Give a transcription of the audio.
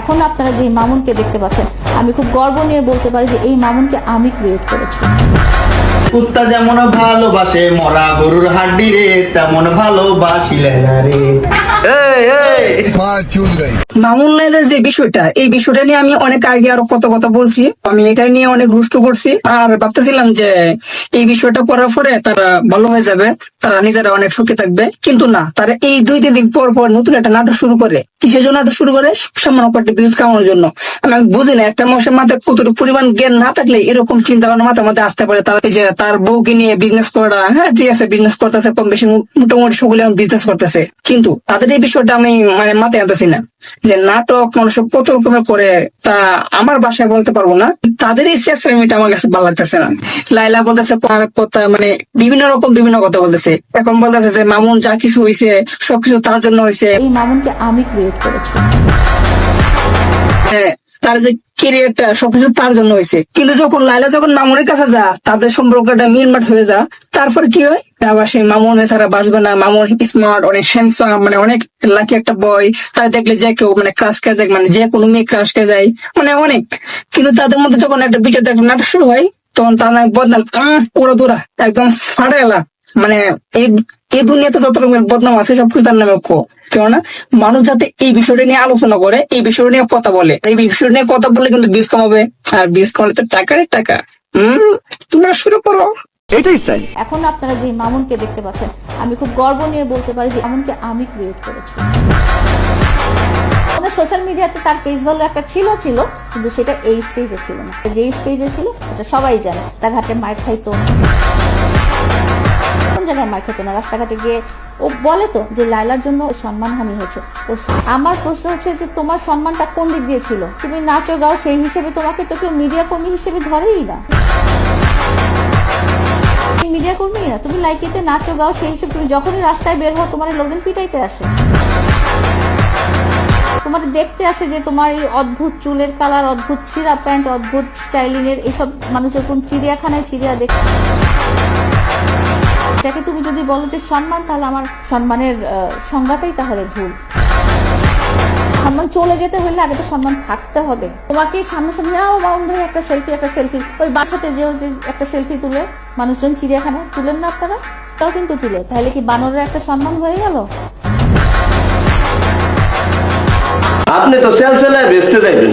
এখন আপনারা যে মামুনকে দেখতে পাচ্ছেন, আমি খুব গর্ব নিয়ে বলতে পারি যে এই মামুনকে আমি ক্রিয়েট করেছি। কুত্তা যেমন ভালোবাসে মরা গরুর হাড্ডি রে তেমন ভালোবাসি না রে। মামুন লাইলের যে বিষয়টা এই বিষয়টা নিয়ে আমি অনেক আগে আরও কত কথা বলছি। আমি এটা নিয়ে অনেক রুষ্ট করছি। আর ভাবতেছিলাম যে এই বিষয়টা করার পরে তারা ভালো হয়ে যাবে তারা নিজেরা অনেক সুখে থাকবে। কিন্তু না তারা এই দুই তিন দিন পর পর নতুন একটা নাটক শুরু করে। কিসের জন্য নাটক শুরু করে? সামান্য কয়েকটি ভিউজ কামানোর জন্য। আমি বুঝি না একটা মানুষের মাথায় কতটুকু পরিমাণ জ্ঞান না থাকলে এরকম চিন্তা ভাবনা মাথার মধ্যে আসতে পারে তারা যে তার বউকে নিয়ে বিজনেস করা হ্যাঁ ঠিক আছে বিজনেস করতেছে কম বেশি মোটামুটি সকলে বিজনেস করতেছে। কিন্তু তাদের এই বিষয়টা আমি মানে মাথায় আনতেছি না। যে নাটক মানুষ কত রকমের করে তা আমার বাসায় বলতে পারব না। তাদের এই সেক্সমিটা আমার কাছে ভালো লাগতেছে না। লাইলা বলতেছে কথা মানে বিভিন্ন রকম বিভিন্ন কথা বলতেছে। এখন বলতেছে যে মামুন যা কিছু হয়েছে সবকিছু তার জন্য হয়েছে এই মামুনকে আমি ক্রিয়েট করেছি। হ্যাঁ, তার যে কেরিয়ারটা সবকিছু তার জন্য হয়েছে। কিন্তু যখন লাইলা যখন মামুনের কাছে যা, তাদের সম্পর্কটা মিলমাট হয়ে যা, তারপর কি হয়? আবার সেই মামুন ছাড়া বাঁচবে না। মামুন স্মার্ট অনেক হ্যান্ডসাম মানে অনেক লাকি একটা বয় তাই দেখলে যে কেউ মানে ক্রাশ খেয়ে যায় মানে যে কোনো মেয়ে ক্রাশ খেয়ে যায়। মানে অনেক। কিন্তু তাদের মধ্যে যখন একটা বিকেল একটা নাটক শুরু হয়, তখন তার নাম বদনাম। ওরা দূরা একদম ফাটে এলা মানে এই এই দুনিয়াতে যত রকমের বদনাম আছে সব কিছু তার নামে কেননা মানুষ যাতে এই বিষয়টা নিয়ে আলোচনা করে এই বিষয়টা নিয়ে কথা বলে এই বিষয় নিয়ে কথা বলে কিন্তু বীজ কমাবে। আর বীজ কমালে তো টাকারই টাকা। হম তোমরা শুরু করো। এখন আপনারা যে মামুনকে দেখতে পাচ্ছেন আমি খুব গর্ব নিয়ে বলতে পারি যে মামুনকে আমি ক্রিয়েট করেছি। সোশ্যাল মিডিয়াতে তার ফেস ভ্যালু একটা ছিল ছিল কিন্তু সেটা এই স্টেজে ছিল না। যেই স্টেজে ছিল সেটা সবাই জানে। তার ঘাটে মার খাইতো। জায়গায় মার খেতো না, রাস্তাঘাটে গিয়ে। ও বলে তো যে লাইলার জন্য সম্মানহানি হয়েছে। আমার প্রশ্ন হচ্ছে যে তোমার সম্মানটা কোন দিক দিয়ে ছিল? তুমি নাচো, গাও, সেই হিসেবে তোমাকে তো কেউ মিডিয়া কর্মী হিসেবে ধরেই না। মিডিয়া কর্মী না, তুমি লাইকিতে নাচো, গাও, সেই হিসেবে তুমি যখনই রাস্তায় বের হও, তোমার লোকজন পিটাইতে আসে। তোমার দেখতে আসে যে তোমার এই অদ্ভুত চুলের কালার, অদ্ভুত ছিঁড়া প্যান্ট, অদ্ভুত স্টাইলিং এর এইসব মানুষ যখন চিড়িয়াখানায় চিড়িয়া দেখ এটাকে তুমি যদি বলো যে সম্মান, তাহলে আমার সম্মানের সংজ্ঞাটাই তাহলে ভুল। সম্মান চলে যেতে হলে আগে তো সম্মান থাকতে হবে। তোমাকে মাউন ভাই, একটা সেলফি একটা সেলফি ওই বাসাতে যে একটা সেলফি তুলে, মানুষজন চিড়িয়াখানায় তুলেন না আপনারা? তাও কিন্তু তুলে। তাহলে কি বানরের একটা সম্মান হয়ে গেল? আপনি তো যাইবেন।